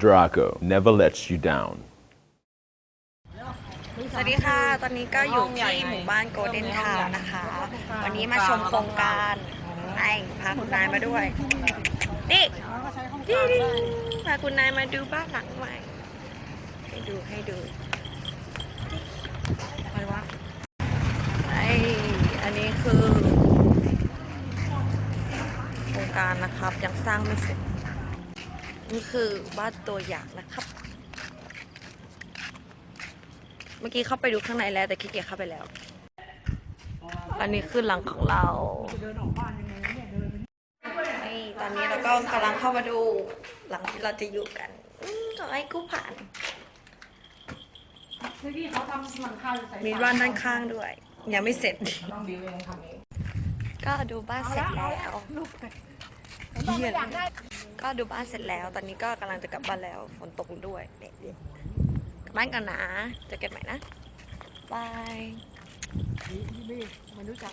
Draco never lets you down. สวัสดีค่ะ ตอนนี้ก็อยู่ที่หมู่บ้านโกลเด้นทาวนะคะ วันนี้มาชมโครงการไอ้พาคุณนายมาด้วย นี่ดิดิพาคุณนายมาดูบ้านหลังใหม่ ให้ดูให้ดูอะไรวะไออันนี้คือ โครงการนะครับยังสร้างไม่เสร็จ นี่คือบ้านตัวอย่างนะครับ เมื่อกี้เข้าไปดูข้างในแล้วแต่ขี้เกียจเข้าไปแล้ว อันนี้คือหลังของเรานี่ตอนนี้เราก็กำลังเข้ามาดูหลังที่เราจะอยู่กันอืมขอให้กู้ผ่านที่เขาทำหลังคาอยู่ใส่มีบ้านด้านข้างด้วย ยังไม่เสร็จ ต้องบิวเองทำเองก็ดูบ้านเสร็จแล้วเยี่ยม ก็ดูบ้านเสร็จแล้ว ตอนนี้ก็กำลังจะกลับบ้านแล้ว ฝนตกด้วยเนี่ยกลับบ้านกันนะเจอกันใหม่นะบายไม่ไม่รู้จัก